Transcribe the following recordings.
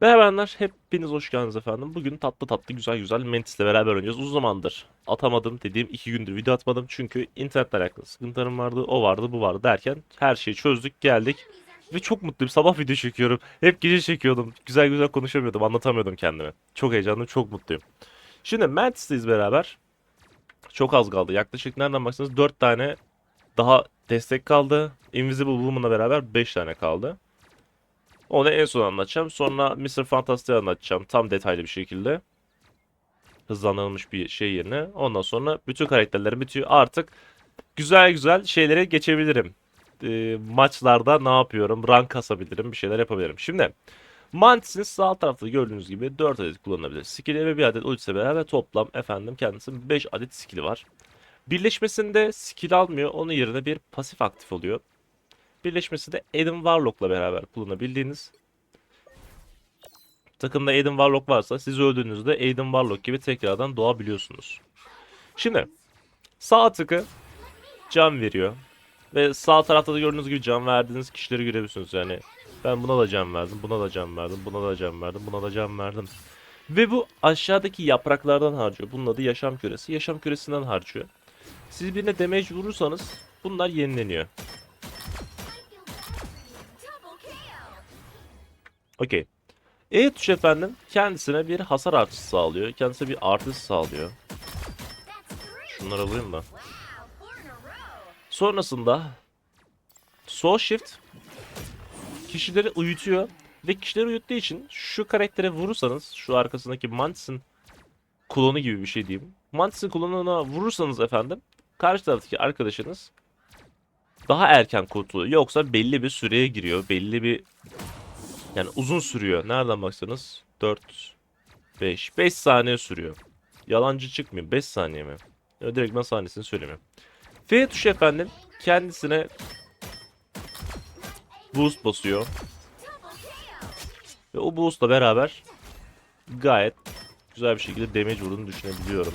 Merhabalar, hepiniz hoş geldiniz efendim. Bugün tatlı tatlı güzel güzel Mantis'le beraber oynayacağız. Uzun zamandır atamadım dediğim iki gündür video atmadım. Çünkü internetle alakalı sıkıntılarım vardı, o vardı, bu vardı derken her şeyi çözdük, geldik. Ve çok mutluyum. Sabah video çekiyorum. Hep gece çekiyordum. Güzel güzel konuşamıyordum, anlatamıyordum kendimi. Çok heyecanlıyım, çok mutluyum. Şimdi Mantis'teyiz beraber. Çok az kaldı. Yaklaşık nereden baksanız 4 tane daha destek kaldı. Invisible Woman'la beraber 5 tane kaldı. Onu en son anlatacağım. Sonra Mr. Fantastic'i anlatacağım tam detaylı bir şekilde. Hızlandırılmış bir şey yerine. Ondan sonra bütün karakterlerim bitiyor. Artık güzel güzel şeylere geçebilirim. Ee, maçlarda ne yapıyorum? Rank kasabilirim. Bir şeyler yapabilirim. Şimdi Mantis'in sağ tarafta gördüğünüz gibi 4 adet kullanılabilir. Skill'i ve bir adet ultisi beraber toplam efendim kendisinin 5 adet skill'i var. Birleşmesinde skill almıyor. Onun yerine bir pasif aktif oluyor. Birleşmesi de Aiden Warlock'la beraber kullanabildiğiniz. Takımda Aiden Warlock varsa siz öldüğünüzde Aiden Warlock gibi tekrardan doğabiliyorsunuz. Şimdi sağ tıkı can veriyor. Ve sağ tarafta da gördüğünüz gibi can verdiğiniz kişileri görebiliyorsunuz yani. Ben buna da can verdim, buna da can verdim, buna da can verdim, buna da can verdim. Ve bu aşağıdaki yapraklardan harcıyor. Bunun adı yaşam küresi. Yaşam küresinden harcıyor. Siz birine damage vurursanız bunlar yenileniyor. Okey. E tuş efendim kendisine bir hasar artışı sağlıyor. Kendisine bir artış sağlıyor. Şunları alayım da. Sonrasında Soul Shift kişileri uyutuyor. Ve kişileri uyuttuğu için şu karaktere vurursanız şu arkasındaki Mantis'in klonu gibi bir şey diyeyim. Mantis'in klonuna vurursanız efendim karşı taraftaki arkadaşınız daha erken kurtuluyor. Yoksa belli bir süreye giriyor. Belli bir yani uzun sürüyor. Nereden baksanız 4 5 5 saniye sürüyor. Yalancı çıkmıyor. 5 saniye mi? Ya direkt ben saniyesini söylemiyorum. F tuşu efendim kendisine boost basıyor. Ve o boostla beraber gayet güzel bir şekilde damage vurduğunu düşünebiliyorum.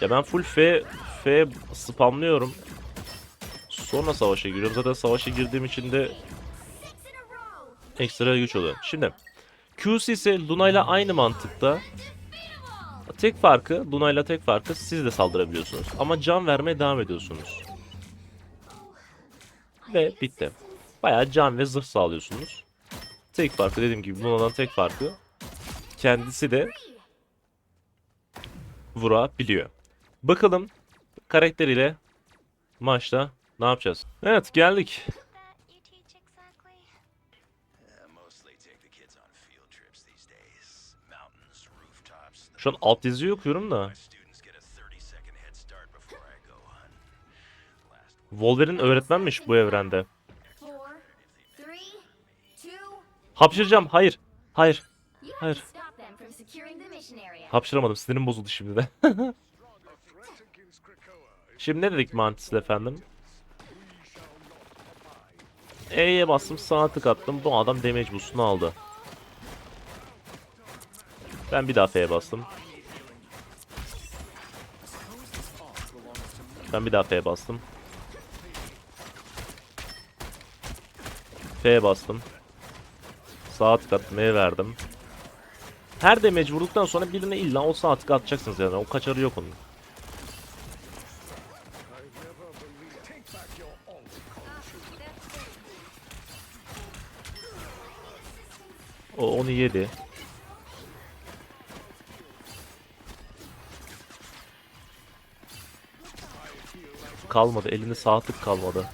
Ya ben full F F spamlıyorum. Sonra savaşa giriyorum. Zaten savaşa girdiğim için de ekstra güç oluyor. Şimdi QC ise Luna ile aynı mantıkta. Tek farkı, Luna ile tek farkı siz de saldırabiliyorsunuz. Ama can vermeye devam ediyorsunuz. Ve bitti. Bayağı can ve zırh sağlıyorsunuz. Tek farkı dediğim gibi Luna'dan tek farkı kendisi de vurabiliyor. Bakalım karakteriyle maçta ne yapacağız? Evet geldik. Şu an alt yazıyı okuyorum da. My students get a 30 second head start before I go on. Last Wolverine öğretmenmiş bu evrende. Hapşıracağım. Hayır. Hayır. Hayır. Hapşıramadım. Sinirim bozuldu şimdi de. şimdi ne dedik Mantis'le efendim? E'ye bastım sağ tık attım. Bu adam damage boost'unu aldı. Ben bir daha F'ye bastım. Ben bir daha F'ye bastım. F'ye bastım. Sağ tık verdim. Her damage vurduktan sonra birine illa o sağ tık atacaksınız yani. O kaçarı yok onun. O onu yedi. Kalmadı. Elinde sağ kalmadı.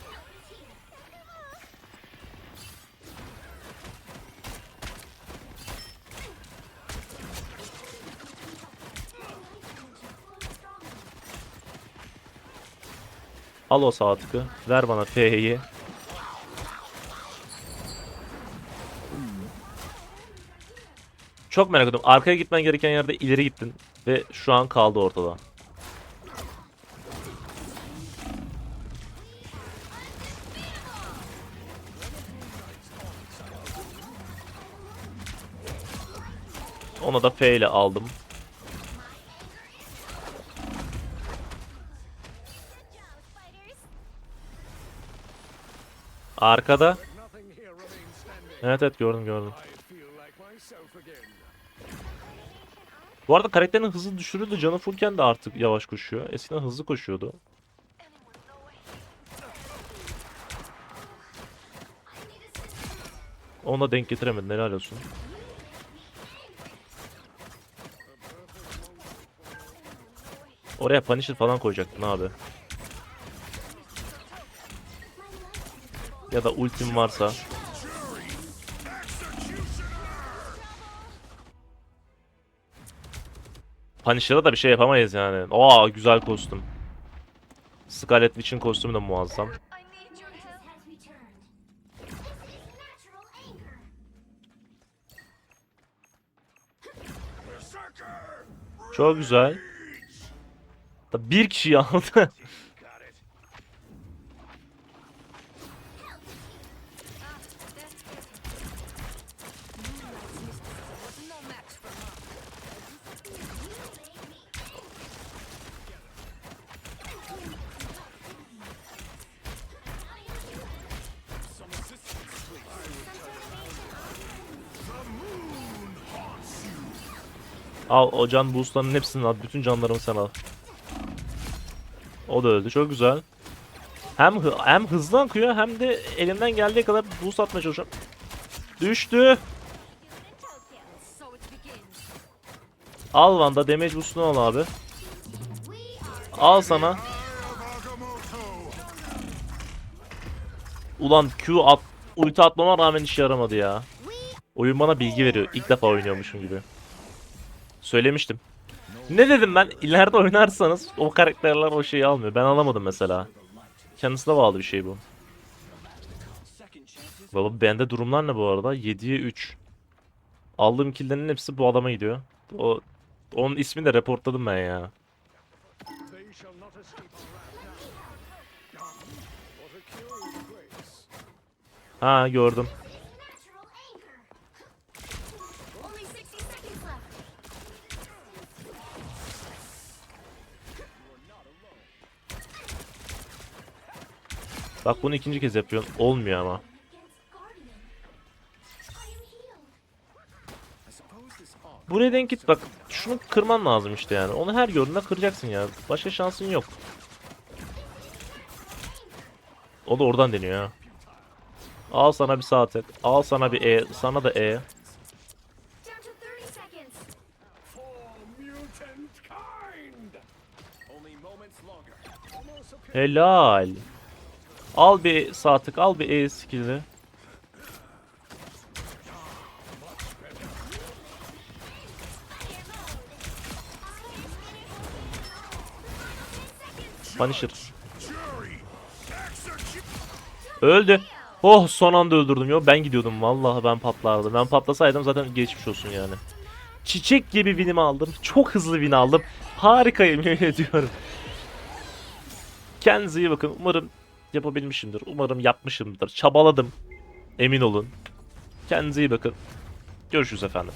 Al o sağ. Ver bana F'yi. Çok merak ediyorum. Arkaya gitmen gereken yerde ileri gittin. Ve şu an kaldı ortada. Ona da F ile aldım. Arkada. Evet evet gördüm gördüm. Bu arada karakterin hızı düşürüldü. Canı fullken de artık yavaş koşuyor. Eskiden hızlı koşuyordu. Ona denk getiremedin helal olsun. Oraya Punisher falan koyacaktın abi. Ya da ultim varsa. Punisher'a da bir şey yapamayız yani. Aa güzel kostüm. Scarlet Witch'in kostümü de muazzam. I need Da bir kişi aldı. Al o can boostların hepsini al. Bütün canlarımı sen al. O da öldü. Çok güzel. Hem hı- hem hızlı akıyor hem de elimden geldiği kadar boost atmaya çalışıyorum. Düştü. Al Vanda damage boost'unu al abi. Al sana. Ulan Q at ulti atmama rağmen işe yaramadı ya. Oyun bana bilgi veriyor. İlk defa oynuyormuşum gibi. Söylemiştim. Ne dedim ben? İleride oynarsanız o karakterler o şeyi almıyor. Ben alamadım mesela. Kendisine bağlı bir şey bu. Baba bende durumlar ne bu arada? 7'ye 3. Aldığım killerin hepsi bu adama gidiyor. O onun ismini de reportladım ben ya. They shall Bak bunu ikinci kez yapıyorsun. Olmuyor ama. Buraya denk git bak. Şunu kırman lazım işte yani. Onu her gördüğünde kıracaksın ya. Başka şansın yok. O da oradan deniyor ha. Al sana bir sağ tek. Al sana bir E. Sana da E. Down to 30 seconds. for mutant kind. Only moments longer. Almost appears Helal. Al bir sağ tık. Al bir E skill'i. Punisher. Öldü. Oh son anda öldürdüm. Yo ben gidiyordum vallahi ben patlardım. Ben patlasaydım zaten geçmiş olsun yani. Çiçek gibi winimi aldım. Çok hızlı win aldım. Harikayım yemin ediyorum. Kendinize iyi bakın. Umarım yapabilmişimdir. Umarım yapmışımdır. Çabaladım. Emin olun. Kendinize iyi bakın. Görüşürüz efendim.